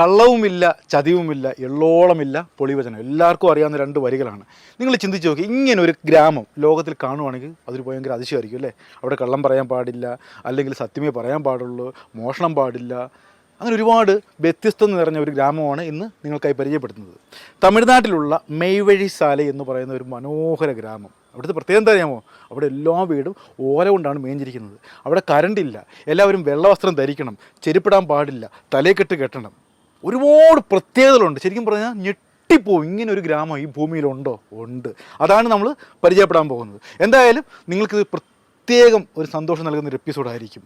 കള്ളവുമില്ല ചതിവുമില്ല എള്ളോളമില്ല പൊളിവചനം. എല്ലാവർക്കും അറിയാവുന്ന രണ്ട് വരികളാണ്. നിങ്ങൾ ചിന്തിച്ച് നോക്കി ഇങ്ങനെ ഒരു ഗ്രാമം ലോകത്തിൽ കാണുവാണെങ്കിൽ അതൊരു ഭയങ്കര അതിശയമായിരിക്കും അല്ലേ? അവിടെ കള്ളം പറയാൻ പാടില്ല അല്ലെങ്കിൽ സത്യമേ പറയാൻ പാടുള്ളൂ മോഷണം പാടില്ല. അങ്ങനെ ഒരുപാട് വ്യത്യസ്തത നിറഞ്ഞ ഒരു ഗ്രാമമാണ് ഇന്ന് നിങ്ങൾക്കായി പരിചയപ്പെടുത്തുന്നത്. തമിഴ്നാട്ടിലുള്ള മെയ്വഴിശാല എന്ന് പറയുന്ന ഒരു മനോഹര ഗ്രാമം. അവിടുത്തെ പ്രത്യേകം എന്താ അറിയാമോ? അവിടെ എല്ലാ വീടും ഓല കൊണ്ടാണ് മേഞ്ഞിരിക്കുന്നത്. അവിടെ കറണ്ടില്ല എല്ലാവരും വെള്ളവസ്ത്രം ധരിക്കണം. ചെരുപ്പിടാൻ പാടില്ല. തലയെക്കെട്ട് കെട്ടണം. ഒരുപാട് പ്രത്യേകതകളുണ്ട്. ശരിക്കും പറഞ്ഞാൽ ഞെട്ടിപ്പോവും. ഇങ്ങനെ ഒരു ഗ്രാമം ഈ ഭൂമിയിലുണ്ടോ? ഉണ്ട്. അതാണ് നമ്മൾ പരിചയപ്പെടാൻ പോകുന്നത്. എന്തായാലും നിങ്ങൾക്ക് പ്രത്യേകം ഒരു സന്തോഷം നൽകുന്ന ഒരു എപ്പിസോഡായിരിക്കും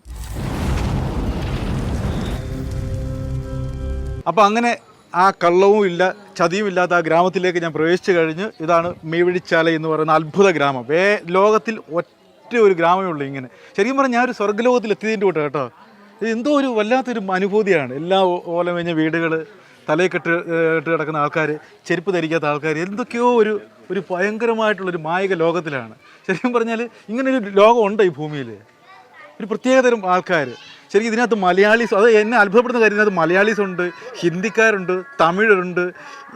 അപ്പോൾ അങ്ങനെ ആ കള്ളവും ഇല്ല ചതിയും ഇല്ലാത്ത ആ ഗ്രാമത്തിലേക്ക് ഞാൻ പ്രവേശിച്ചു കഴിഞ്ഞ്. ഇതാണ് മേവിഴിച്ചാല എന്ന് പറയുന്ന അത്ഭുത ഗ്രാമം. വേ ലോകത്തിൽ ഒറ്റ ഒരു ഗ്രാമമേ ഉള്ളൂ ഇങ്ങനെ. ശരിക്കും പറഞ്ഞാൽ ഞാൻ ഒരു സ്വർഗലോകത്തിൽ എത്തിയതിന്റെ കൂട്ടം. എന്തോ ഒരു വല്ലാത്തൊരു അനുഭൂതിയാണ്. എല്ലാ ഓലമേഞ്ഞ വീടുകൾ തലയിൽ കെട്ട് ഇട്ട് കിടക്കുന്ന ആൾക്കാർ ചെരുപ്പ് ധരിക്കാത്ത ആൾക്കാർ എന്തൊക്കെയോ ഒരു ഒരു ഭയങ്കരമായിട്ടുള്ളൊരു മായിക ലോകത്തിലാണ്. ശരിക്കും പറഞ്ഞാൽ ഇങ്ങനൊരു ലോകമുണ്ട് ഈ ഭൂമിയിൽ ഒരു പ്രത്യേകതരം ആൾക്കാർ ശരിക്കും ഇതിനകത്ത് മലയാളീസ് അത് എന്നെ അത്ഭുതപ്പെടുന്ന കാര്യം ഇതിനകത്ത് മലയാളീസ് ഉണ്ട് ഹിന്ദിക്കാരുണ്ട് തമിഴുണ്ട്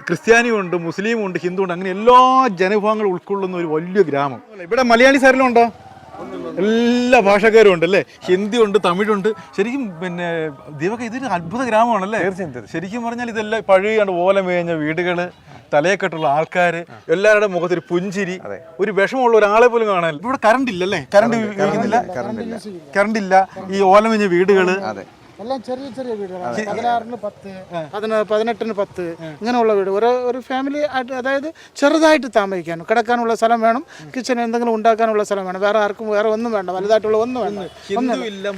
ക്രിസ്ത്യാനിയുണ്ട് മുസ്ലിമുണ്ട് ഹിന്ദു ഉണ്ട് അങ്ങനെ എല്ലാ ജനവിഭാഗങ്ങളും ഉൾക്കൊള്ളുന്ന ഒരു വലിയ ഗ്രാമം. ഇവിടെ മലയാളീസ് ആരെല്ലാം ഉണ്ടോ? എല്ലാ ഭാഷക്കാരും ഉണ്ട് അല്ലേ ഹിന്ദി ഉണ്ട് തമിഴുണ്ട്. ശരിക്കും പിന്നെ ദീപക ഇതൊരു അത്ഭുത ഗ്രാമമാണല്ലേ? ശരിക്കും പറഞ്ഞാൽ ഇതെല്ലാം പഴയ ഓല മേഞ്ഞ വീടുകൾ തലയെക്കെട്ടുള്ള ആൾക്കാര് എല്ലാവരുടെ മുഖത്ത് ഒരു പുഞ്ചിരി ഒരു വിഷമമുള്ള ഒരാളെ പോലും കാണാൻ ഇവിടെ കറണ്ട് ഇല്ലല്ലേ? കറണ്ട് ഉപയോഗിക്കുന്നില്ല കറണ്ട് ഇല്ല. ഈ ഓലമേഞ്ഞ വീടുകൾ എല്ലാം ചെറിയ ചെറിയ വീടുകളാണ്. പതിനാറിന് പത്ത് പതിന പതിനെട്ടിന് പത്ത് ഇങ്ങനെയുള്ള വീട്. ഒരു ഒരു ഫാമിലി ആയിട്ട് അതായത് ചെറുതായിട്ട് താമസിക്കാൻ കിടക്കാനുള്ള സ്ഥലം വേണം കിച്ചൺ എന്തെങ്കിലും ഉണ്ടാക്കാനുള്ള സ്ഥലം വേണം. വേറെ ആർക്കും വേറെ ഒന്നും വേണ്ട വലുതായിട്ടുള്ള ഒന്നും വേണ്ട.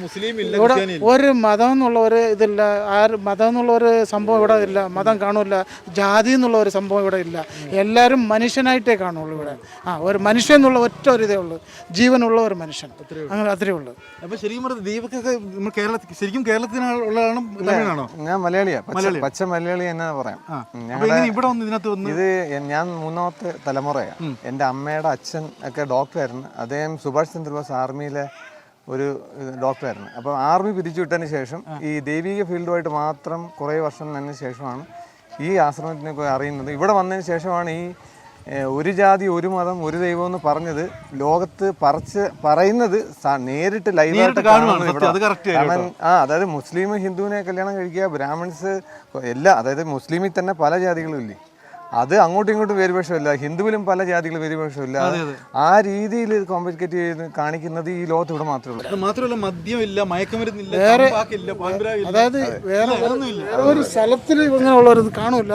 മുസ്ലിം ഇല്ല ഇവിടെ ഒരു മതം എന്നുള്ള ഒരു ഇതില്ല ആര് മതം എന്നുള്ള ഒരു സംഭവം ഇവിടെ ഇല്ല മതം കാണൂല ജാതി എന്നുള്ള ഒരു സംഭവം ഇവിടെ ഇല്ല. എല്ലാവരും മനുഷ്യനായിട്ടേ കാണുള്ളൂ ഇവിടെ. ആ ഒരു മനുഷ്യൻ എന്നുള്ള ഒറ്റ ഒരു ഇതേ ഉള്ളൂ. ജീവനുള്ള ഒരു മനുഷ്യൻ. അങ്ങനെ അത്രേ ഉള്ളൂ. അപ്പൊ ശരിക്കും ദീപക്കൊക്കെ നമ്മൾ കേരളത്തിൽ ശരിക്കും തമിഴാണോ ഞാൻ മലയാളിയാ. പച്ച പച്ച മലയാളി തന്നെ പറയാം. ആ. ഉം, അപ്പൊ എങ്ങനെ ഇവിടെ വന്ന് ഇതിനകത്ത് വന്ന് ഇത് എ- ഞാൻ മൂന്നാമത്തെ തലമുറയാ. എന്റെ അമ്മയുടെ അച്ഛൻ ഒക്കെ ഡോക്ടറായിരുന്നു അദ്ദേഹം സുഭാഷ് ചന്ദ്രബോസ് ആർമിയിലെ ഒരു ഏഹ്, ഡോക്ടറായിരുന്നു അപ്പോൾ ആർമി പിരിച്ചു വിട്ടതിന് ശേഷം ഈ ദൈവിക ഫീൽഡുമായിട്ട് മാത്രം കുറേ വർഷം തന്നെ ശേഷമാണ് ഈ ആശ്രമത്തിനൊക്കെ അറിയുന്നത്. ഇവിടെ വന്നതിന് ശേഷമാണ് ഈ ഒരു ജാതി ഒരു മതം ഒരു ദൈവം എന്ന് പറഞ്ഞത് ലോകത്ത് പറച്ച് പറയുന്നത് നേരിട്ട് ലൈവായിട്ട് കാണുന്നത് ആ അതായത് മുസ്ലിം ഹിന്ദുവിനെ കല്യാണം കഴിക്കുക ബ്രാഹ്മിൺസ് എല്ലാ അതായത് മുസ്ലിമിൽ തന്നെ പല ജാതികളും ഇല്ലേ? അത് അങ്ങോട്ടും ഇങ്ങോട്ടും വേരുപക്ഷമില്ല ഹിന്ദുവിലും പല ജാതികൾ വേരുപക്ഷമില്ല ആ രീതിയിൽ കോമ്പറ്റ് ചെയ്ത് കാണിക്കുന്നത് ഈ ലോകത്ത് ഇവിടെ മാത്രമേ ഉള്ളൂ. അത് മാത്രമല്ല മദ്യമില്ല മയക്കുമരുന്നില്ല അതായത് വേറെ ഒരു സ്ഥലത്തിൽ കാണൂല.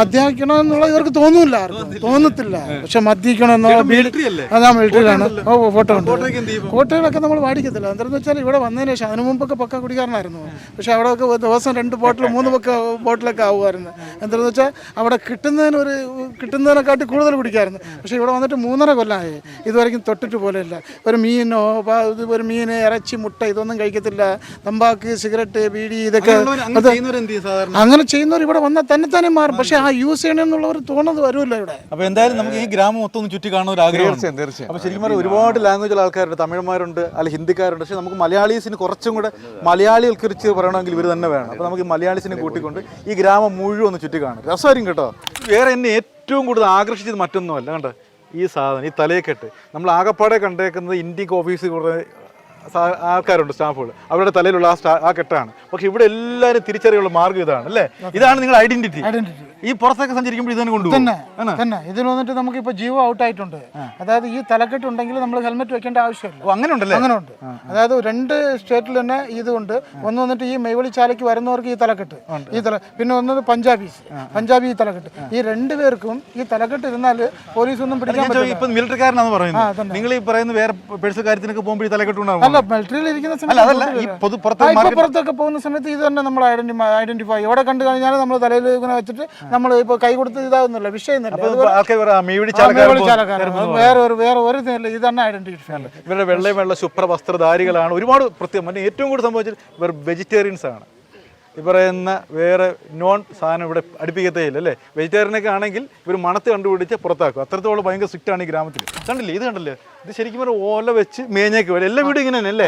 മദ്യപിക്കണേ എന്നുള്ള ഇവർക്ക് തോന്നൂല തോന്നത്തില്ല. പക്ഷെ മദ്യപിക്കണം എന്നുള്ള മിലിറ്ററി അല്ലേ? അതാ മിലിറ്ററിയിലാണ് ഓ ഫോട്ടോ ഉണ്ട്. ഫോട്ടോയ്ക്ക് എന്ത് ചെയ്യും? കോട്ടകളൊക്കെ നമ്മൾ പാടിക്കത്തില്ല എന്താണെന്ന് വെച്ചാൽ ഇവിടെ വന്നതിന് ശേഷം അതിനു മുമ്പൊക്കെ പക്ക കുടിക്കാരനായിരുന്നു പക്ഷെ അവിടെ ഒക്കെ ദിവസം രണ്ട് ബോട്ടിൽ മൂന്ന് പക്ക ബോട്ടിലൊക്കെ ആവുമായിരുന്നു. എന്താണെന്ന് വെച്ചാൽ അവിടെ കിട്ടുന്നതിന് ഒരു കിട്ടുന്നതിനെക്കാട്ടി കൂടുതൽ കുടിക്കായിരുന്നു. പക്ഷേ ഇവിടെ വന്നിട്ട് മൂന്നര കൊല്ലമായി ഇതുവരെയും തൊട്ടിട്ട് പോലെയില്ല. ഒരു മീനോ പ- ഇത് ഒരു മീൻ ഇറച്ചി മുട്ട ഇതൊന്നും കഴിക്കത്തില്ല. തമ്പാക്ക് സിഗരറ്റ് ബീഡി ഇതൊക്കെ അങ്ങനെ ചെയ്യുന്നവര് സാധാരണ? അങ്ങനെ ചെയ്യുന്നവർ ഇവിടെ വന്നാൽ തന്നെ തന്നെ മാറും. പക്ഷേ ആ യൂസ് ചെയ്യണമെന്നുള്ളവർ തോന്നുന്നത് വരുമല്ലോ ഇവിടെ. അപ്പോൾ എന്തായാലും നമുക്ക് ഈ ഗ്രാമം മൊത്തം ഒന്ന് ചുറ്റി കാണുന്ന ഒരു ആഗ്രഹം തീർച്ചയായും തീർച്ചയായും. അപ്പോൾ ശരിക്കും പറഞ്ഞാൽ ഒരുപാട് ലാംഗ്വേജുള്ള ആൾക്കാരുണ്ട്. തമിഴ്മാരുണ്ട് അല്ല ഹിന്ദിക്കാരുണ്ട്. പക്ഷേ നമുക്ക് മലയാളീസിന് കുറച്ചും കൂടെ മലയാളികൾക്ക് കുറിച്ച് പറയണമെങ്കിൽ ഇവർ തന്നെ വേണം. അപ്പോൾ നമുക്ക് മലയാളീസിനെ കൂട്ടിക്കൊണ്ട് ഈ ഗ്രാമം മുഴുവൻ ഒന്ന് ചുറ്റി കാണും. രസമായിരിക്കും കേട്ടോ. വേറെ എന്നെ ഏറ്റവും കൂടുതൽ ആകർഷിച്ചത് മറ്റൊന്നുമല്ല. കണ്ടോ? ഈ സാധനം ഈ തലയെക്കെട്ട് നമ്മൾ ആകപ്പാടെ കണ്ടേക്കുന്നത് ഇന്ത്യയ്ക്ക് ഓഫീസിൽ കുറേ ആൾക്കാരുണ്ട് സ്റ്റാഫുകൾ. അവരുടെ തലയിലുള്ള ആ ആ കെട്ടാണ്. പക്ഷെ ഇവിടെ എല്ലാവരും തിരിച്ചറിയുള്ള മാർഗം ഇതാണ് അല്ലേ? ഇതാണ് നിങ്ങളുടെ ഐഡന്റിറ്റി ഐഡന്റിറ്റി ഈ പുറത്തൊക്കെ സഞ്ചരിക്കുമ്പോൾ ഇതാണ് കൊണ്ടുപോകും. തന്നെ തന്നെ. ഇതിൽ വന്നിട്ട് നമുക്ക് ഇപ്പൊ ജീവ ഔട്ട് ആയിട്ടുണ്ട്. അതായത് ഈ തലക്കെട്ട് ഉണ്ടെങ്കിൽ നമ്മൾ ഹെൽമെറ്റ് വെക്കേണ്ട ആവശ്യമില്ല. അങ്ങനെ ഉണ്ടല്ലേ? അങ്ങനെ ഉണ്ട് അതായത് രണ്ട് സ്റ്റേറ്റിൽ തന്നെ ഇതുണ്ട് ഒന്ന് വന്നിട്ട് ഈ മെയ്വളി ചാലയ്ക്ക് വരുന്നവർക്ക് ഈ തലക്കെട്ട്. ഈ തല പിന്നെ ഒന്നത് പഞ്ചാബീസ് പഞ്ചാബി ഈ തലക്കെട്ട്. ഈ രണ്ടു പേർക്കും ഈ തലക്കെട്ട് ഇരുന്നാൽ പോലീസ് ഒന്നും പിടിക്കാൻ ഇപ്പൊ മിലിറ്ററിക്കാരനാണ് ആ, പറയുന്നത്. നിങ്ങൾ ഈ പറയുന്ന വേറെ പേഴ്സുകാര്യത്തിനൊക്കെ പോകുമ്പോൾ ഈ തലക്കെട്ട് അല്ല മിലിറ്ററിയിൽ ഇരിക്കുന്ന സമയത്ത് പുറത്തൊക്കെ പോകുന്ന സമയത്ത് ഇത് തന്നെ നമ്മൾ ഐഡന്റിഫൈ ഐഡന്റിഫൈ എവിടെ കണ്ടു കഴിഞ്ഞാൽ നമ്മൾ തലയിൽ ഇങ്ങനെ വെച്ചിട്ട് നമ്മൾ ഇപ്പൊ കൈ കൊടുത്ത് ഇതാവുന്നില്ല വിഷയം വേറെ ഒരു വേറെ ഒരു ഇതില്ല ഇതാണ് ഐഡന്റിഫൈ ഇവരുടെ വെള്ളയും വെള്ള ശുഭ്ര വസ്ത്രധാരികളാണ് ഒരുപാട് പ്രത്യേകം മറ്റേ ഏറ്റവും കൂടുതൽ സംഭവിച്ചത് ഇവർ വെജിറ്റേറിയൻസ് ആണ്. ഈ പറയുന്ന വേറെ നോൺ സാധനം ഇവിടെ അടുപ്പിക്കത്തേ ഇല്ല അല്ലേ? വെജിറ്റേറിയനൊക്കെ ആണെങ്കിൽ ഇവർ മണത്ത് കണ്ടുപിടിച്ച് പുറത്താക്കും. അത്രത്തോളം ഭയങ്കര സ്ട്രിക്റ്റ് ആണ് ഈ ഗ്രാമത്തിൽ കണ്ടില്ലേ? ഇത് കണ്ടില്ലേ? ഇത് ശരിക്കും പറഞ്ഞാൽ ഓല വെച്ച് മേഞ്ഞേക്ക് വരും. എല്ലാ വീടും ഇങ്ങനെ തന്നെ അല്ലേ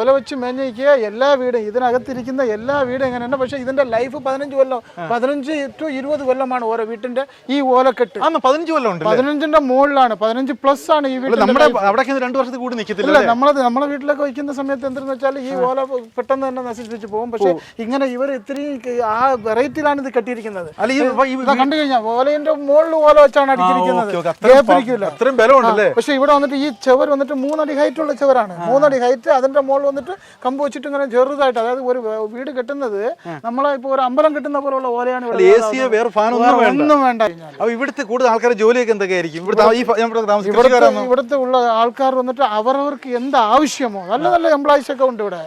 ഓല വെച്ച് മേഞ്ഞേക്കുക എല്ലാ വീടും ഇതിനകത്തിരിക്കുന്ന എല്ലാ വീടും ഇങ്ങനെ തന്നെ. പക്ഷേ ഇതിന്റെ ലൈഫ് പതിനഞ്ച് കൊല്ലം പതിനഞ്ച് ടു ഇരുപത് കൊല്ലമാണ് ഓരോ വീട്ടിന്റെ ഈ ഓലക്കെട്ട്. പതിനഞ്ച് കൊല്ലം ഉണ്ട് പതിനഞ്ചിന്റെ മുകളിലാണ് പതിനഞ്ച് പ്ലസ് ആണ് ഈ വീട് നമ്മുടെ അവിടെ രണ്ടു വർഷത്തിൽ കൂടി നിൽക്കത്തില്ല നമ്മളത് നമ്മളെ വീട്ടിലൊക്കെ വയ്ക്കുന്ന സമയത്ത് എന്തെന്ന് വെച്ചാൽ ഈ ഓല പെട്ടെന്ന് തന്നെ നശിപ്പിച്ച് പോകും. പക്ഷേ ഇങ്ങനെ ഇവർ ഇത്രയും ആ വെറൈറ്റിയിലാണ് ഇത് കെട്ടിയിരിക്കുന്നത്. കണ്ടു കഴിഞ്ഞാൽ ഓലയുടെ മുകളിൽ ഓല വെച്ചാണ് അടിച്ചിരിക്കുന്നത്. പക്ഷെ ഇവിടെ വന്നിട്ട് ഈ ചവർ വന്നിട്ട് മൂന്നടി ഹൈറ്റുള്ള ഉള്ള ചുവരാണ് മൂന്നടി ഹൈറ്റ് അതിന്റെ മോൾ വന്നിട്ട് കമ്പ് വെച്ചിട്ട് ഇങ്ങനെ ചെറുതായിട്ട് അതായത് ഒരു വീട് കെട്ടുന്നത് നമ്മളെ ഇപ്പൊ ഒരു അമ്പലം കെട്ടുന്ന പോലുള്ള ഓലയാണ് ഒന്നും വേണ്ട. ഇവിടുത്തെ കൂടുതൽ ആൾക്കാർ ജോലിയൊക്കെ എന്തൊക്കെയായിരിക്കും? ഇവിടുത്തെ ഇവിടുത്തെ ഉള്ള ആൾക്കാർ വന്നിട്ട് അവരവർക്ക് എന്ത് ആവശ്യമോ? നല്ല നല്ല എംപ്ലോയീസ് ഒക്കെ ഉണ്ട് ഇവിടെ.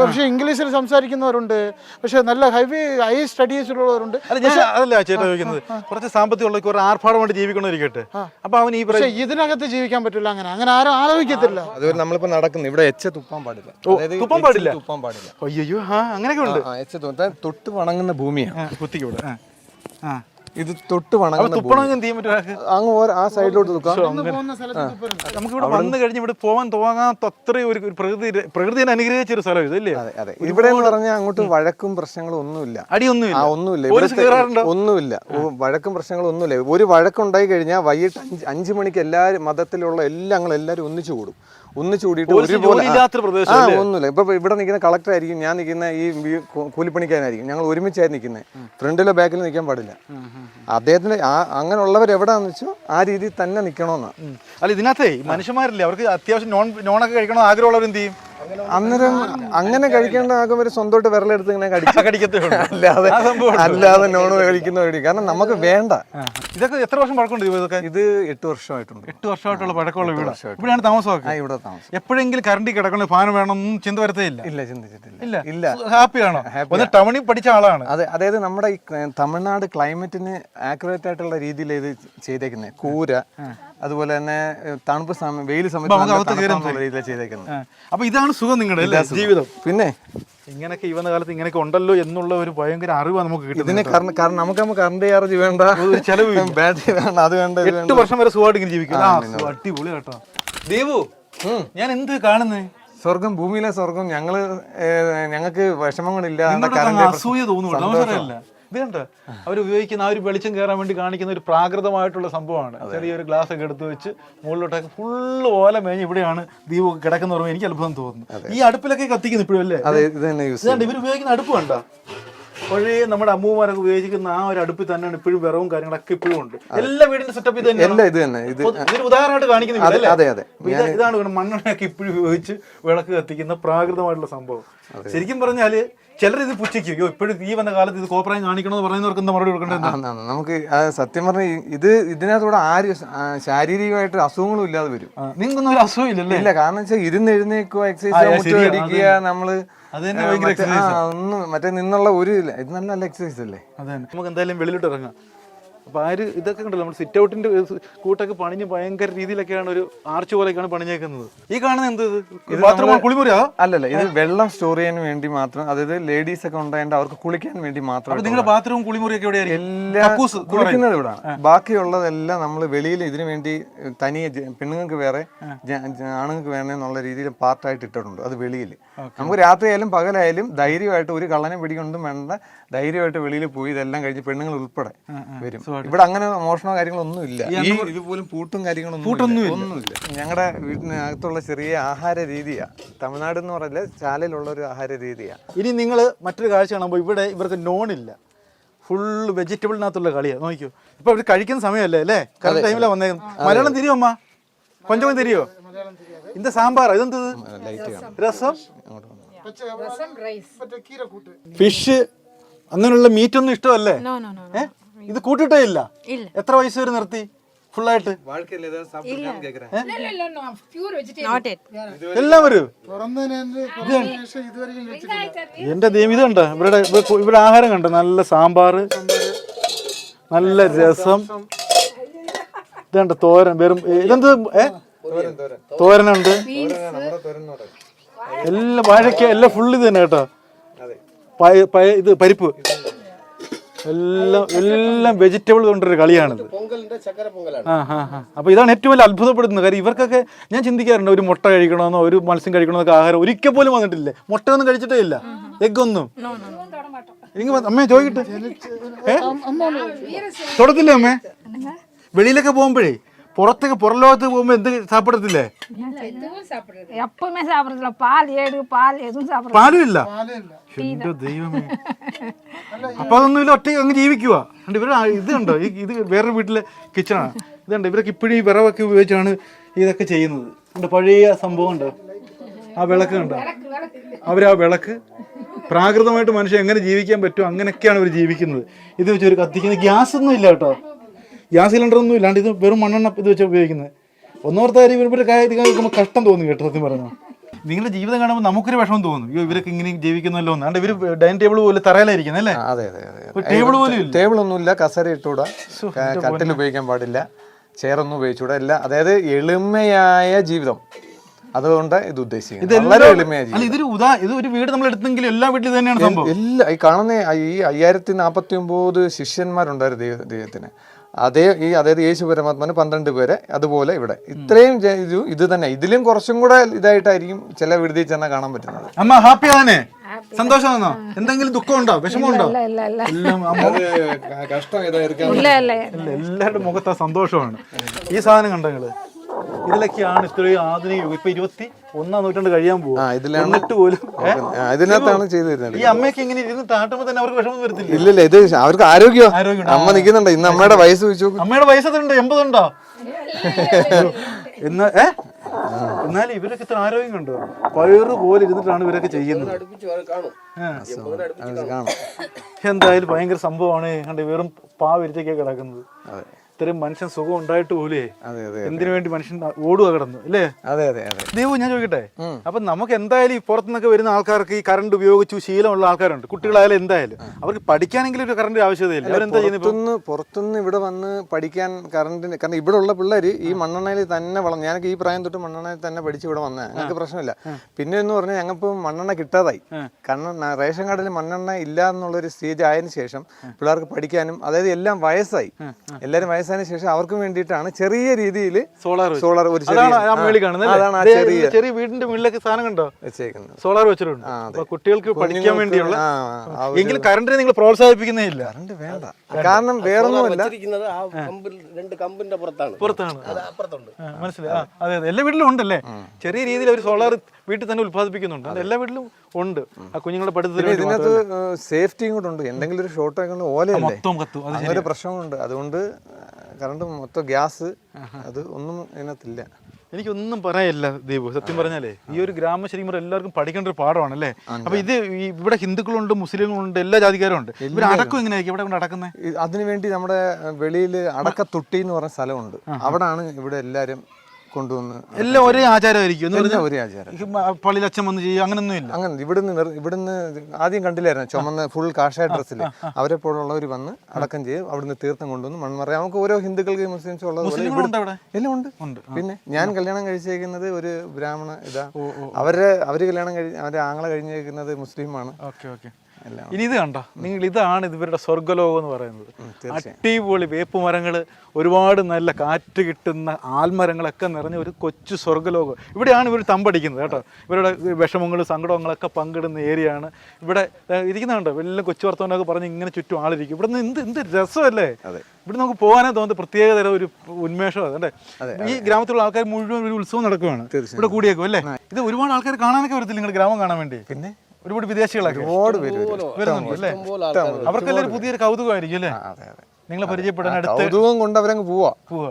പക്ഷെ ഇംഗ്ലീഷിൽ സംസാരിക്കുന്നവരുണ്ട്. പക്ഷെ നല്ല ഹൈവി ഹൈ സ്റ്റഡീസ് ഉള്ളവരുണ്ട്. അല്ല ഞാൻ അതല്ല ചേട്ടാ ചോദിക്കുന്നത്. കുറച്ച് സാമ്പത്തികമുള്ള ആർഭാടമായിട്ട് ജീവിക്കണമായിരിക്കട്ടെ അപ്പൊ അവൻ ഈ പക്ഷേ ഇതിനകത്ത് ജീവിക്കാൻ പറ്റില്ല അങ്ങനെ. അങ്ങനെ ആരും ആലോചിക്കത്തില്ല. അതുപോലെ നമ്മളിപ്പോ നടക്കുന്നു. ഇവിടെ എച്ച് തുപ്പാൻ പാടില്ല. അതായത് തുപ്പാൻ പാടില്ല? തുപ്പാൻ പാടില്ല. അയ്യോ ആ അങ്ങനെയൊക്കെ ഉണ്ട്. എച്ച തൊട്ട് വണങ്ങുന്ന ഭൂമിയാണ് കുത്തിക്കൂടെ. ആ. ഇത് തൊട്ട് അങ്ങ് ആ സൈഡിലോട്ട്. നമുക്ക് ഇവിടെ വന്നു കഴിഞ്ഞ് ഇവിടെ പോകാൻ തോന്നാത്ത അത്രയും ഒരു ഒരു പ്രകൃതി പ്രകൃതി അനുഗ്രഹിച്ച ഒരു സ്ഥലം ഇതല്ലേ അതെ അതെ. ഇവിടെ എന്ന് പറഞ്ഞാൽ അങ്ങോട്ട് വഴക്കും പ്രശ്നങ്ങളും ഒന്നുമില്ല. അടിയൊന്നുമില്ല. ഒന്നുമില്ല. ഒന്നുമില്ല. വഴക്കും പ്രശ്നങ്ങളും ഒന്നുമില്ല. ഒരു വഴക്കുണ്ടായി കഴിഞ്ഞാൽ വൈകിട്ട് അഞ്ച് അഞ്ച് മണിക്ക് എല്ലാവരും മതത്തിലുള്ള എല്ലാ ഞങ്ങൾ എല്ലാവരും ഒന്നിച്ചു കൂടും. ഒന്നിച്ചു കൂടിയിട്ട് ഒരുപോലെ ആ? ഒന്നുമില്ല. ഇപ്പൊ ഇവിടെ നിൽക്കുന്ന കളക്ടർ ആയിരിക്കും ഞാൻ നിൽക്കുന്ന ഈ കൂലിപ്പണിക്കാരായിരിക്കും ഞങ്ങൾ ഒരുമിച്ചായി നിൽക്കുന്നത് ഫ്രണ്ടിലോ ബാക്കിലോ നിൽക്കാൻ പാടില്ല. അദ്ദേഹത്തിന് അങ്ങനെയുള്ളവർ എവിടെയാണെന്ന് വെച്ചോ ആ രീതിയിൽ തന്നെ നിൽക്കണമെന്നാണ് അല്ല ഇതിനകത്തേ മനുഷ്യന്മാരില്ലേ? അവർക്ക് അത്യാവശ്യം നോൺ നോണൊക്കെ കഴിക്കണം ആഗ്രഹമുള്ളവർ എന്ത് ചെയ്യും? അന്നേരം അങ്ങനെ കഴിക്കേണ്ട ആകുമ്പോൾ സ്വന്തമായിട്ട് വിരലെടുത്ത് ഇങ്ങനെ. അല്ലാതെ? അല്ലാതെ നോൺ കഴിക്കുന്ന വഴി കാരണം നമുക്ക് വേണ്ട. ഇതൊക്കെ എത്ര വർഷം പഴക്കമുണ്ട് ഇതൊക്കെ? ഇത് എട്ട് വർഷമായിട്ടുണ്ട്. എട്ട് വർഷമായിട്ടുള്ള പഴക്കമുള്ള വീട്. ഇവിടെയാണ് താമസമൊക്കെ? ഇവിടെ താമസം. എപ്പോഴെങ്കിലും കറണ്ടി കിടക്കണ ഫാൻ വേണം ചിന്ത വരത്തേ ഇല്ല? ഇല്ല ചിന്തിച്ചിട്ടില്ല. ഇല്ല. ഇല്ല. ഹാപ്പിയാണോ ഒന്ന് ടൗണിൽ പഠിച്ച ആളാണ്. അതെ അതായത് നമ്മുടെ ഈ തമിഴ്നാട് ക്ലൈമറ്റിന് ആക്യുറേറ്റ് ആയിട്ടുള്ള രീതിയിൽ ഇത് ചെയ്തേക്കുന്നത് കൂര അതുപോലെ തന്നെ തണുപ്പ് സമയം വെയിൽ സമയത്ത് ചെയ്തേക്കുന്നത്. അപ്പൊ ഇതാണ് സുഖം നിങ്ങളുടെ ജീവിതം. പിന്നെ? ഇങ്ങനെയൊക്കെ ഈ വന്ന കാലത്ത് ഇങ്ങനെയൊക്കെ ഉണ്ടല്ലോ എന്നുള്ള ഒരു ഭയങ്കര അറിവാണ് നമുക്ക് കിട്ടുന്നത് കാരണം നമുക്ക് നമുക്ക് കറണ്ട് ചാർജ് വേണ്ട. ചെലവ് ബാറ്ററി വേണ്ട അത് വേണ്ട എട്ട് വർഷം വരെ സുഖമായിട്ട് ഇങ്ങനെ ജീവിക്കും. അടിപൊളി കേട്ടോ. ദേവു ഞാൻ എന്ത് കാണുന്നേ? സ്വർഗം ഭൂമിയിലെ സ്വർഗം ഞങ്ങൾ ഞങ്ങൾക്ക് വിഷമങ്ങളില്ല അസൂയ തോന്നുന്നു നമുക്കറിയില്ല ഇത് അവർ ഉപയോഗിക്കുന്ന ആ ഒരു വെളിച്ചം കയറാൻ വേണ്ടി കാണിക്കുന്ന ഒരു പ്രാകൃതമായിട്ടുള്ള സംഭവമാണ്. ചെറിയൊരു ഗ്ലാസ് ഒക്കെ എടുത്ത് വെച്ച് മുകളിലോട്ടൊക്കെ ഫുള്ള് ഓല മേഞ്ഞ് ഇവിടെയാണ് ദീപ് കിടക്കുന്ന പറയുമ്പോൾ എനിക്ക് അത്ഭുതം തോന്നുന്നു. ഈ അടുപ്പിലൊക്കെ കത്തിക്കുന്നു ഇപ്പോഴും അല്ലേ? ഇതാണ്ട് ഇവർ ഉപയോഗിക്കുന്ന അടുപ്പ് വേണ്ട പഴയ നമ്മുടെ അമ്മൂമാരൊക്കെ ഉപയോഗിക്കുന്ന ആ ഒരു അടുപ്പിൽ തന്നെയാണ് ഇപ്പോഴും വിറവും കാര്യങ്ങളൊക്കെ ഇപ്പോഴും ഉണ്ട്. എല്ലാ വീടിന്റെ സെറ്റപ്പ് ഇത് തന്നെ. ഇത് ഉദാഹരണമായിട്ട് കാണിക്കുന്നത് ഇതാണ് മണ്ണെണ്ണയൊക്കെ ഇപ്പോഴും ഉപയോഗിച്ച് വിളക്ക് കത്തിക്കുന്ന പ്രാകൃതമായിട്ടുള്ള സംഭവം. ശരിക്കും പറഞ്ഞാൽ ചിലർ ഇത് പുച്ഛിക്കും. അയ്യോ ഇപ്പോഴും ഈ വന്ന കാലത്ത് ഇത് കോപ്രായം കാണിക്കണമെന്ന് പറയുന്നവർക്ക് എന്താ മറുപടി കൊടുക്കേണ്ടത്? നമുക്ക് സത്യം പറഞ്ഞ ഇത് ഇതിനകത്തൂടെ ആര് ശാരീരികമായിട്ട് അസുഖങ്ങളും ഇല്ലാതെ വരും. നിങ്ങൾക്കൊന്നും ഒരു അസുഖം ഇല്ലല്ലേ? ഇല്ല കാരണം വെച്ചാൽ ഇരുന്ന് എഴുന്നേക്കുക എക്സസൈസ് അടിക്കുക നമ്മൾ ഒന്നും മറ്റേ നിന്നുള്ള ഒരു ഇല്ല. ഇത് നല്ല നല്ല എക്സസൈസ് അല്ലേ? നമുക്ക് എന്തായാലും വെളിയിലോട്ട് ഇറങ്ങാം. അപ്പൊ ആര് ഇതൊക്കെ ഉണ്ടല്ലോ നമ്മൾ സിറ്റ് ഔട്ടിന്റെ കൂട്ടൊക്കെ പണിഞ്ഞ് ഭയങ്കര രീതിയിലൊക്കെയാണ് ഒരു ആർച്ച് പോലെയൊക്കെയാണ് പണിഞ്ഞേക്കുന്നത്. ഈ കാണുന്നത് എന്ത് ഇത്? ബാത്റൂം കുളിമുറിയാ? അല്ലല്ല ഇത് വെള്ളം സ്റ്റോർ ചെയ്യാൻ വേണ്ടി മാത്രം അതായത് ലേഡീസ് ഒക്കെ ഉണ്ടായിട്ട് അവർക്ക് കുളിക്കാൻ വേണ്ടി മാത്രം നിങ്ങളുടെ ബാത്റൂം കുളിമുറിയൊക്കെ എവിടെയായിരിക്കും? എല്ലാ. കുളിക്കുന്നത് ഇവിടെ ബാക്കിയുള്ളതെല്ലാം നമ്മൾ വെളിയിൽ ഇതിനു വേണ്ടി തനിയെ പെണ്ണുങ്ങൾക്ക് വേറെ ആണുങ്ങൾക്ക് വേറെ എന്നുള്ള രീതിയിൽ പാർട്ടായിട്ട് ഇട്ടിട്ടുണ്ട് അത് വെളിയിൽ. നമുക്ക് രാത്രിയായാലും പകലായാലും ധൈര്യമായിട്ട് ഒരു കള്ളനെ പിടികൊണ്ടും വേണ്ട ധൈര്യമായിട്ട് വെളിയിൽ പോയി ഇതെല്ലാം കഴിഞ്ഞ് പെണ്ണുങ്ങൾ ഉൾപ്പെടെ വരും. ഇവിടെ അങ്ങനെ മോഷണോ കാര്യങ്ങളൊന്നും ഇല്ല. ഈ ഇതുപോലും പൂട്ടും കാര്യങ്ങളൊന്നും ഒന്നും ഒന്നുമില്ല. ഞങ്ങളുടെ വീട്ടിനകത്തുള്ള ചെറിയ ആഹാര രീതിയാ. തമിഴ്നാട് എന്ന് പറഞ്ഞാൽ ചാലയിലുള്ള ഒരു ആഹാര രീതിയാ. ഇനി നിങ്ങൾ മറ്റൊരു കാഴ്ച കാണുമ്പോൾ ഇവിടെ ഇവർക്ക് നോൺ ഇല്ല ഫുൾ വെജിറ്റബിളിനകത്തുള്ള കളിയാണ് നോക്കിയോ? ഇപ്പൊ ഇവർ കഴിക്കുന്ന സമയമല്ലേ അല്ലേ? കറക്റ്റ് ടൈമിലാണ് വന്നേക്കുന്നത്. മലയാളം തിരിയോ അമ്മ? കൊഞ്ചം തിരിയോ? ഇന്ത സാമ്പാർ ഇതെന്ത് രസം. ഫിഷ് അങ്ങനെയുള്ള മീറ്റ് ഒന്നും ഇഷ്ടമല്ലേ? ഏഹ്? ഇത് കൂട്ടിട്ടേ ഇല്ല. എത്ര വയസ്സ് വരെ നിർത്തി? ഫുള്ളായിട്ട്? എല്ലാം വരും എന്റെ ദൈവം ഇതുണ്ട്. ഇവരുടെ ഇവരുടെ ആഹാരം കണ്ടോ നല്ല സാമ്പാർ നല്ല രസം. ഇതുണ്ട് തോരൻ വെറും ഇതെന്ത് ഏ? തോരനുണ്ട്. എല്ലാം വാഴയ്ക്ക എല്ലാം ഫുള്ള് ഇത് തന്നെ കേട്ടോ. ഇത് പരിപ്പ്. എല്ലാം എല്ലാം വെജിറ്റബിൾ കൊണ്ടൊരു കളിയാണിത് അപ്പോൾ ഇതാണ് ഏറ്റവും വലിയ അത്ഭുതപ്പെടുന്നത് കാര്യം ഇവർക്കൊക്കെ ഞാൻ ചിന്തിക്കാറുണ്ട് ഒരു മുട്ട കഴിക്കണമെന്നോ ഒരു മത്സ്യം കഴിക്കണമെന്നൊക്കെ ആഹാരം ഒരിക്കൽ പോലും വന്നിട്ടില്ലേ മുട്ടയൊന്നും കഴിച്ചിട്ടേ ഇല്ല എഗ് ഒന്നും എനിക്ക് അമ്മേ ചോദിക്കട്ടെ തൊടത്തില്ലേ അമ്മേ വെളിയിലൊക്കെ പോകുമ്പോഴേ പുറത്തൊക്കെ പുറം ലോകത്ത് പോകുമ്പോൾ എന്ത് സാപ്പിടത്തില്ലേ எப்பவுமே சாப்பிட்றதில்ல பால் ஏடு பால் எதுவும் சாப்பிட்றது പാലും ഇല്ല എന്റെ ദൈവമേ അപ്പൊ അതൊന്നുമില്ല ഒറ്റ അങ്ങ് ജീവിക്കുക ഇവർ ഇത് കണ്ടോ ഈ ഇത് വേറൊരു വീട്ടിലെ കിച്ചണാണ് ഇത് കണ്ടോ ഇവരൊക്കെ ഇപ്പോഴും ഈ വിറവൊക്കെ ഉപയോഗിച്ചാണ് ഇതൊക്കെ ചെയ്യുന്നത് കണ്ടോ പഴയ സംഭവം ഉണ്ടോ ആ വിളക്ക് കണ്ടോ അവർ ആ വിളക്ക് പ്രാകൃതമായിട്ട് മനുഷ്യൻ എങ്ങനെ ജീവിക്കാൻ പറ്റും അങ്ങനെയൊക്കെയാണ് ഇവർ ജീവിക്കുന്നത് ഇത് വെച്ച് ഒരു കത്തിക്കുന്ന ഗ്യാസ് ഒന്നും ഇല്ല കേട്ടോ ഗ്യാസ് സിലിണ്ടർ ഒന്നും ഇല്ലാണ്ട് ഇത് വെറും മണ്ണെണ്ണ ഇത് വെച്ച് ഉപയോഗിക്കുന്നത്. ഒന്നോർത്ത കാര്യം ഇവരുടെ കാര്യം കേൾക്കുമ്പോൾ കഷ്ടം തോന്നും കേട്ടോ സത്യം പറഞ്ഞു. നിങ്ങളുടെ ജീവിതം കാണുമ്പോൾ നമുക്കൊരു വിഷമം തോന്നും. അയ്യോ ഇവരൊക്കെ ഇങ്ങനെ ജീവിക്കുന്നല്ലോ എന്ന്. അണ്ട് ഇവർ ഡൈനിങ് ടേബിൾ പോലെ തറയിലായിരിക്കുന്നത് അല്ലേ? അതെ അതെ ടേബിൾ പോലും ഇല്ല. ടേബിൾ ഒന്നുമില്ല കസേര ഇട്ടൂടാ. കട്ടിൽ ഉപയോഗിക്കാൻ പാടില്ല ചേറൊന്നും ഉപയോഗിച്ചൂടാ എല്ലാം അതായത് എളിമയായ ജീവിതം. അതുകൊണ്ട് ഇത് ഉദ്ദേശിക്കുന്നത് വളരെ എളിമയായ അല്ല ജീവിതം. ഇതൊരു ഉദാ ഇത് ഒരു വീട് നമ്മൾ എടുത്തെങ്കിൽ എല്ലാ വീട്ടിലും തന്നെയാണ് സംഭവം. എല്ലാ ഈ കാണുന്ന ഈ അയ്യായിരത്തി നാൽപ്പത്തി ഒമ്പത് ശിഷ്യന്മാരുണ്ടായിരുന്നു ദൈവത്തിന്. അതേ ഈ അതായത് യേശു പരമാത്മാന് പന്ത്രണ്ട് പേരെ അതുപോലെ ഇവിടെ. ഇത്രയും ഇത് തന്നെ. ഇതിലും കുറച്ചും കൂടെ ഇതായിട്ടായിരിക്കും ചില വിടുതി ചെന്നാൽ കാണാൻ പറ്റുന്നത്. അമ്മ ഹാപ്പി ഹാപ്പിയാണ് സന്തോഷമാണോ എന്തെങ്കിലും ദുഃഖമുണ്ടോ? വിഷമമുണ്ടോ? എല്ലാവരുടെ മുഖത്ത സന്തോഷമാണ്. ഈ സാധനം കണ്ടെങ്കിൽ ഇതിലൊക്കെയാണ് ഇത്രയും ആധുനിക യുഗം. ഇപ്പൊ ഇരുപത്തി ഒന്നാം നൂറ്റാണ്ട് കഴിയാൻ പോകും എന്നിട്ട് പോലും ഇതിനകത്താണ് ഈ അമ്മയ്ക്ക് ഇങ്ങനെ ഇരുന്ന് താട്ടുമ്പോ തന്നെ അവർക്ക് വിഷമം വരത്തില്ല? ഇല്ലില്ല ഇത് അവർക്ക് ആരോഗ്യം? അമ്മ നിൽക്കുന്നുണ്ട് ഇന്ന് അമ്മയുടെ വയസ്സ് വെച്ചു അമ്മയുടെ വയസ്സ് വയസ്സെത്രയുണ്ട് എൺപതുണ്ടോ? എന്നാ ഏ? എന്നാലും ഇവരൊക്കെ ഇത്ര ആരോഗ്യം കണ്ടോ? പയറ് പോലെ ഇരുന്നിട്ടാണ് ഇവരൊക്കെ ചെയ്യുന്നത്. എന്തായാലും ഭയങ്കര സംഭവമാണ്. കണ്ട് വെറും പാവരിച്ചൊക്കെ കിടക്കുന്നത്. ഇത്രയും മനുഷ്യൻ സുഖം ഉണ്ടായിട്ട് പോലേ എന്തിനു വേണ്ടി മനുഷ്യൻ ഓടുക കിടന്നു അല്ലേ? അതെ അതെ അതെ. ദൈവം ഞാൻ ചോദിക്കട്ടെ? അപ്പൊ നമുക്ക് എന്തായാലും ഈ പുറത്തുനിന്നൊക്കെ വരുന്ന ആൾക്കാർക്ക് ഈ കറണ്ട് ഉപയോഗിച്ചു ശീലമുള്ള ആൾക്കാരുണ്ട്. കുട്ടികളായാലും എന്തായാലും. അവർക്ക് പഠിക്കാനെങ്കിലും ഒരു കറണ്ട് ആവശ്യതയില്ല അവരെന്താ ചെയ്യുന്നത്? പുറത്തുനിന്ന് ഇവിടെ വന്ന് പഠിക്കാൻ കറണ്ടിന് കാരണം ഇവിടെ ഉള്ള പിള്ളേർ ഈ മണ്ണെണ്ണയിൽ തന്നെ വളർന്നു ഞാനൊക്കെ ഈ പ്രായം തൊട്ട് മണ്ണെണ്ണയിൽ തന്നെ പഠിച്ച് ഇവിടെ വന്നേ ഞങ്ങൾക്ക് പ്രശ്നമില്ല. പിന്നെ എന്ന് പറഞ്ഞാൽ ഞങ്ങൾക്ക് മണ്ണെണ്ണ കിട്ടാതായി. കാരണം റേഷൻ കാർഡിൽ മണ്ണെണ്ണ ഇല്ല എന്നുള്ള ഒരു സ്റ്റേജ് ആയതിനു ശേഷം പിള്ളേർക്ക് പഠിക്കാനും അതായത് എല്ലാം വയസ്സായി. എല്ലാവരും വയസ്സായതിനു ശേഷം അവർക്കും വേണ്ടിയിട്ടാണ് ചെറിയ രീതിയിൽ സോളാർ സോളാർ ഒരു ചെറിയ ചെറിയ ചെറിയ വീടിന്റെ മുകളിലൊക്കെ സാധനം കണ്ടോ? വെച്ചേക്കുന്നത്. സോളാർ വെച്ചിട്ടുണ്ട്. അപ്പൊ കുട്ടികൾക്ക് പഠിക്കാൻ വേണ്ടിയുള്ള എങ്കിലും കറണ്ടിനെ നിങ്ങൾ പ്രോത്സാഹിപ്പിക്കുന്നില്ല കറണ്ട് വേണ്ട. കാരണം വേറൊന്നുമല്ല വെച്ചിരിക്കുന്നത് ആ കമ്പിൽ രണ്ട് കമ്പിന്റെ പുറത്താണ്. പുറത്താണ്. അത് അപ്പുറത്തുണ്ട്. ആ, മനസ്സിലായി. അതെ അതെ. എല്ലാ വീട്ടിലും ഉണ്ടല്ലേ? ചെറിയ രീതിയിൽ ഒരു സോളാർ വീട്ടിൽ തന്നെ ഉത്പാദിപ്പിക്കുന്നുണ്ട് അത് എല്ലാ വീട്ടിലും ഉണ്ട്. ആ കുഞ്ഞുങ്ങളെ പഠിത്തത്തിൽ ഇതിനകത്ത് സേഫ്റ്റിയും കൂടെ ഉണ്ട്. എന്തെങ്കിലും ഒരു ഷോർട്ട് ആയിക്കൊണ്ട് ഓലയല്ലേ? മൊത്തം കത്തും. അങ്ങനെ പ്രശ്നമുണ്ട്. അതുകൊണ്ട് കറണ്ട് മൊത്തം ഗ്യാസ് അത് ഒന്നും ഇതിനകത്തില്ല. എനിക്കൊന്നും പറയാനില്ല ദീപു സത്യം പറഞ്ഞാലേ ഈ ഒരു ഗ്രാമം ശരിക്കും പറഞ്ഞാൽ എല്ലാവർക്കും പഠിക്കേണ്ട ഒരു പാഠമാണ് അല്ലേ അപ്പൊ ഇത് ഇവിടെ ഹിന്ദുക്കളുണ്ട് മുസ്ലിങ്ങളുണ്ട് എല്ലാ ജാതിക്കാരും ഉണ്ട്. ഇവർ അടക്കം എങ്ങനെയായിരിക്കും? ഇവിടെ കൊണ്ട് അടക്കുന്നത് അതിനുവേണ്ടി നമ്മുടെ വെളിയിൽ അടക്കത്തൊട്ടി എന്ന് പറഞ്ഞ സ്ഥലമുണ്ട്. അവിടാണ് ഇവിടെ എല്ലാവരും കൊണ്ടുവന്ന് എല്ലാം ഒരേ ആചാരമായിരിക്കും എല്ലാം ഒരേ ആചാരം. പള്ളിയിൽ അച്ഛൻ വന്ന് ചെയ്യുക അങ്ങനൊന്നും ഇല്ല. അങ്ങനെ ഇവിടുന്ന് ഇവിടുന്ന് ആദ്യം കണ്ടില്ലായിരുന്നു? ചുമന്ന ഫുൾ കാഷായ ഡ്രസ്സിൽ അവരെ പോലുള്ളവർ വന്ന് അടക്കം ചെയ്യും അവിടുന്ന് തീർത്ഥം കൊണ്ടുവന്ന് മൺമറ നമുക്ക് ഓരോ ഹിന്ദുക്കൾക്ക് മുസ്ലിംസ് ഉള്ളത് എല്ലാം ഉണ്ട്. പിന്നെ ഞാൻ കല്യാണം കഴിച്ചേക്കുന്നത് ഒരു ബ്രാഹ്മണ ഇതാ. അവരെ അവർ കല്യാണം കഴി അവരെ ആങ്ങളെ കഴിഞ്ഞേക്കുന്നത് മുസ്ലിമാണ്. Okay okay. ഇനി ഇത് കണ്ടോ? നിങ്ങൾ ഇതാണ് ഇത് ഇവരുടെ സ്വർഗലോകം എന്ന് പറയുന്നത്. അടിപൊളി വേപ്പ് മരങ്ങൾ ഒരുപാട് നല്ല കാറ്റ് കിട്ടുന്ന ആൽമരങ്ങളൊക്കെ നിറഞ്ഞ ഒരു കൊച്ചു സ്വർഗലോകം. ഇവിടെയാണ് ഇവർ തമ്പടിക്കുന്നത് കേട്ടോ. ഇവരുടെ വിഷമങ്ങളും സങ്കടങ്ങളൊക്കെ പങ്കിടുന്ന ഏരിയയാണ്. ഇവിടെ ഇരിക്കുന്നുണ്ടോ വലിയ കൊച്ചു വർത്തമാനമൊക്കെ പറഞ്ഞ് ഇങ്ങനെ ചുറ്റും ആളിരിക്കും. ഇവിടെ നിന്ന് എന്ത് എന്ത് രസമല്ലേ? ഇവിടെ നമുക്ക് പോകാനേ തോന്നുന്നത് പ്രത്യേക തരം ഒരു ഉന്മേഷം അതെ ഈ ഗ്രാമത്തിലുള്ള ആൾക്കാർ മുഴുവൻ ഒരു ഉത്സവം നടക്കുകയാണ് ഇവിടെ കൂടിയേക്കും അല്ലേ? ഇത് ഒരുപാട് ആൾക്കാർ കാണാനൊക്കെ വരത്തില്ല നിങ്ങളുടെ ഗ്രാമം കാണാൻ വേണ്ടി? പിന്നെ? ഒരുപാട് വിദേശികളൊക്കെ ഒരുപാട് പേര് വരുന്നുണ്ട്. അല്ലേ? ഒരു പുതിയൊരു കൗതുകമായിരിക്കും അല്ലേ? അതെ അതെ. നിങ്ങളെ പരിചയപ്പെടാൻ അടുത്ത് കൗതുകം കൊണ്ട് അവരങ്ങ് പോവാ. പോവുക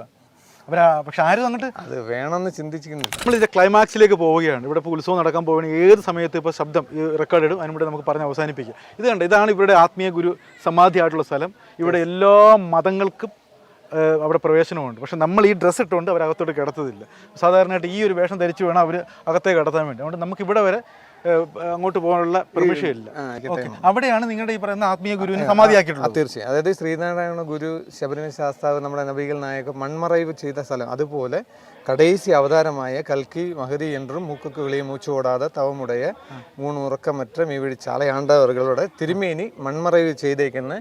അവരാ പക്ഷെ ആര് അങ്ങോട്ട് അത് വേണമെന്ന് ചിന്തിച്ചിട്ടുണ്ട് നമ്മൾ ഇതിന്റെ ക്ലൈമാക്സിലേക്ക് പോവുകയാണ്. ഇവിടെ ഇപ്പോൾ ഉത്സവം നടക്കാൻ പോവുകയാണ് ഏത് സമയത്ത് ഇപ്പോൾ ശബ്ദം ഈ റെക്കോർഡ് ഇടും. അതിനൂടെ നമുക്ക് പറഞ്ഞ് അവസാനിപ്പിക്കാം. ഇത് കണ്ട് ഇതാണ് ഇവരുടെ ആത്മീയ ഗുരു സമാധിയായിട്ടുള്ള സ്ഥലം. ഇവിടെ എല്ലാ മതങ്ങൾക്കും അവിടെ പ്രവേശനമുണ്ട്. പക്ഷെ നമ്മൾ ഈ ഡ്രസ്സ് ഇട്ടുകൊണ്ട് അവർ അകത്തോട്ട് കിടത്തതില്ല സാധാരണയായിട്ട് ഈ ഒരു വേഷം ധരിച്ച് വേണം അവർ അകത്തേക്ക് കടത്താൻ വേണ്ടി. അതുകൊണ്ട് നമുക്ക് ഇവിടെ വരെ അങ്ങോട്ട് പോകാനുള്ള പെർമിഷൻ ഇല്ല. അവിടെയാണ് നിങ്ങളുടെ ഈ പറയുന്ന ആത്മീയ ഗുരുവിനെ സമാധിയാക്കിയിട്ടുള്ളത്. തീർച്ചയായും അതായത് ശ്രീനാരായണ ഗുരു ശബരിമല ശാസ്താവ് നമ്മുടെ നബികൾ നായകൻ മൺമറൈവ് ചെയ്ത സ്ഥലം. അതുപോലെ കടേസി അവതാരമായ കൽക്കി മഹതി എന്നും மூக்குக்கு വിളിയും മൂച്ചു ஓடாத തവമുടയ മൂന്ന് ഉറക്കമറ്റ മീവിടിച്ചാളെ ആണ്ടവരുടെ തിരുമേനി മൺമറവ് ചെയ്തേക്കുന്ന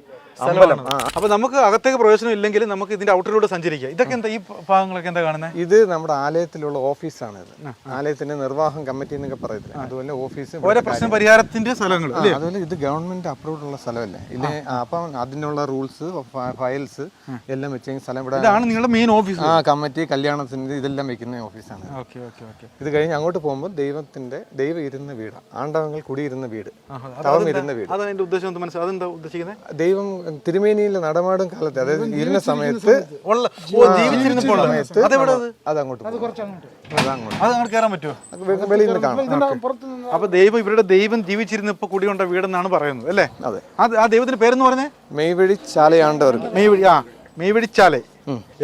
അമ്പലം. അപ്പൊ നമുക്ക് അകത്തേക്ക് പ്രവേശനം ഇല്ലെങ്കിലും നമുക്ക് ഇതിന്റെ ഔട്ടറിലൂടെ സഞ്ചരിക്കാം. ഇതൊക്കെ എന്താ ഈ ഭാഗങ്ങളൊക്കെ എന്താ കാണുന്നത് ഇത് നമ്മുടെ ആലയത്തിലുള്ള ഓഫീസാണ് ഇത്. ആലയത്തിന്റെ നിർവാഹം കമ്മിറ്റി എന്നൊക്കെ പറയത്തില്ല? അതുപോലെ ഓഫീസ് ഓരോ പ്രശ്ന പരിഹാരത്തിന്റെ സ്ഥലങ്ങൾ അതുപോലെ ഇത് ഗവൺമെന്റ് അപ്രൂവ് ഉള്ള സ്ഥലമല്ലേ? ഇത് അപ്പൊ അതിനുള്ള റൂൾസ് ഫയൽസ് എല്ലാം വെച്ചെങ്കിൽ സ്ഥലം ഇവിടെ നിങ്ങളുടെ മെയിൻ ഓഫീസ് ആ കമ്മിറ്റി കല്യാണത്തിന് ഇതിൽ വെക്കുന്ന ഓഫീസാണ്. Okay okay okay. ഇത് കഴിഞ്ഞ് അങ്ങോട്ട് പോകുമ്പോൾ ദൈവത്തിന്റെ ദൈവം ഇരുന്ന വീട്. ആണ്ടവങ്ങൾ കുടിയിരുന്ന വീട്. തവം ഇരുന്ന വീട്. അതിന്റെ ഉദ്ദേശം അതെന്താ ഉദ്ദേശിക്കുന്നത്? ദൈവം തിരുമേനിയിലെ നടമാടും കാലത്ത് അതായത് ഇരുന്ന സമയത്ത് സമയത്ത്. അതങ്ങോട്ട് കയറാൻ പറ്റുമോ? വെളിയിൽ നിന്ന് കാണാം. അപ്പൊ ദൈവം ഇവരുടെ ദൈവം ജീവിച്ചിരുന്നപ്പോ കുടികൊണ്ട വീടെന്നാണ് പറയുന്നത് അല്ലേ? അതെ. അത് ആ ദൈവത്തിന്റെ പേരെന്ന് പറഞ്ഞേ? മെയ്വഴി ചാലയാണ്ടവർക്ക്. മെയ്വഴി ആ മെയ്വഴിച്ചാലേ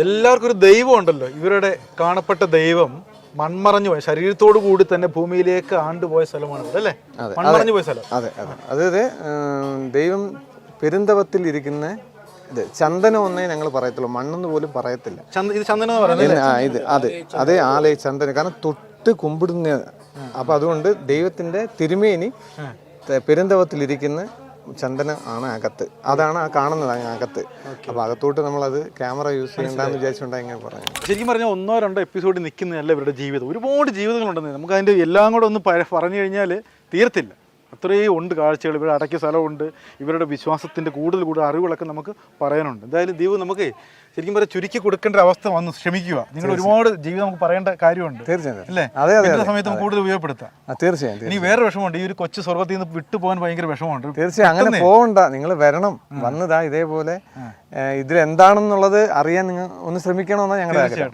എല്ലാവർക്കും ഒരു ദൈവം ഉണ്ടല്ലോ. ഇവരുടെ കാണപ്പെട്ട ദൈവം മൺമറഞ്ഞു പോയ ശരീരത്തോടു കൂടി തന്നെ ഭൂമിയിലേക്ക് ആണ്ടുപോയ സ്ഥലമാണ് ഇവിടെ അല്ലേ? അതെ, മൺമറഞ്ഞു പോയ സ്ഥലം. അതെ അതെ. അതായത് ദൈവം പെരുന്തവത്തിൽ ഇരിക്കുന്ന ഇത് ചന്ദനം ഒന്നേ ഞങ്ങൾ പറയത്തുള്ളൂ. മണ്ണെന്ന് പോലും പറയത്തില്ല. ഇത് അതെ അതെ ആലയ ചന്ദനം. കാരണം തൊട്ട് കുമ്പിടുന്ന അപ്പൊ അതുകൊണ്ട് ദൈവത്തിന്റെ തിരുമേനി പെരുന്തവത്തിൽ പെരുന്തവത്തിലിരിക്കുന്ന ചന്ദനം ആണ് അകത്ത്. അതാണ് ആ കാണുന്നത് അകത്ത്. അപ്പൊ അകത്തോട്ട് നമ്മളത് ക്യാമറ യൂസ് ചെയ്യണ്ടെന്ന് വിചാരിച്ചുകൊണ്ടാണ് ഇങ്ങനെ പറഞ്ഞു ശരിക്കും പറഞ്ഞാൽ ഒന്നോ രണ്ടോ എപ്പിസോഡ് നിൽക്കുന്നതല്ല ഇവരുടെ ജീവിതം. ഒരുപാട് ജീവിതങ്ങളുണ്ടെന്ന്. നമുക്ക് അതിന്റെ എല്ലാം കൂടെ ഒന്ന് പറഞ്ഞു കഴിഞ്ഞാൽ തീർത്തില്ല അത്രയും ഉണ്ട് കാഴ്ചകൾ. ഇവിടെ അടയ്ക്ക് സ്ഥലമുണ്ട്. ഇവരുടെ വിശ്വാസത്തിന്റെ കൂടുതൽ കൂടുതൽ അറിവുകളൊക്കെ നമുക്ക് പറയാനുണ്ട്. എന്തായാലും ദൈവം നമുക്ക് ശരിക്കും പറയാം ചുരുക്കി കൊടുക്കേണ്ട അവസ്ഥ വന്ന്. ശ്രമിക്കുക നിങ്ങൾ ഒരുപാട് ജീവിതം നമുക്ക് പറയേണ്ട കാര്യമുണ്ട്. തീർച്ചയായും അല്ലേ? അതെ സമയത്ത് കൂടുതൽ ഉപയോഗപ്പെടുത്താം. തീർച്ചയായും ഇനി വേറെ വിഷമമുണ്ട്. ഈ ഒരു കൊച്ചു സ്വർഗത്തിൽ നിന്ന് വിട്ടുപോകാൻ ഭയങ്കര വിഷമമുണ്ട്. തീർച്ചയായും അങ്ങനെ പോകണ്ട നിങ്ങൾ വരണം. വന്നതാ ഇതേപോലെ. ഇതിൽ എന്താണെന്നുള്ളത് അറിയാൻ നിങ്ങൾ ഒന്ന് ശ്രമിക്കണമെന്നാണ് ഞങ്ങളുടെ ആഗ്രഹം.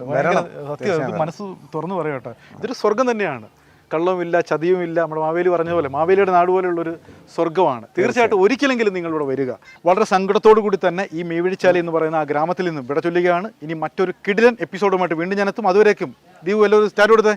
തീർച്ചയായിട്ടും മനസ്സ് തുറന്നു പറയട്ടെ. ഇതൊരു സ്വർഗം തന്നെയാണ്. കള്ളവുമില്ല ചതിയുമില്ല. നമ്മുടെ മാവേലി പറഞ്ഞ പോലെ മാവേലിയുടെ നാട് പോലെയുള്ളൊരു സ്വർഗമാണ്. തീർച്ചയായിട്ടും ഒരിക്കലെങ്കിലും നിങ്ങളിവിടെ വരിക. വളരെ സങ്കടത്തോടു കൂടി തന്നെ ഈ മേവിഴിച്ചാലി എന്ന് പറയുന്ന ആ ഗ്രാമത്തിൽ നിന്നും വിട ചൊല്ലുകയാണ്. ഇനി മറ്റൊരു കിടിലൻ എപ്പിസോഡുമായിട്ട് വീണ്ടും ഞാനെത്തും അതുവരേക്കും. ദീപു എല്ലാവരും സ്റ്റാർട്ട് കൊടുത്തേ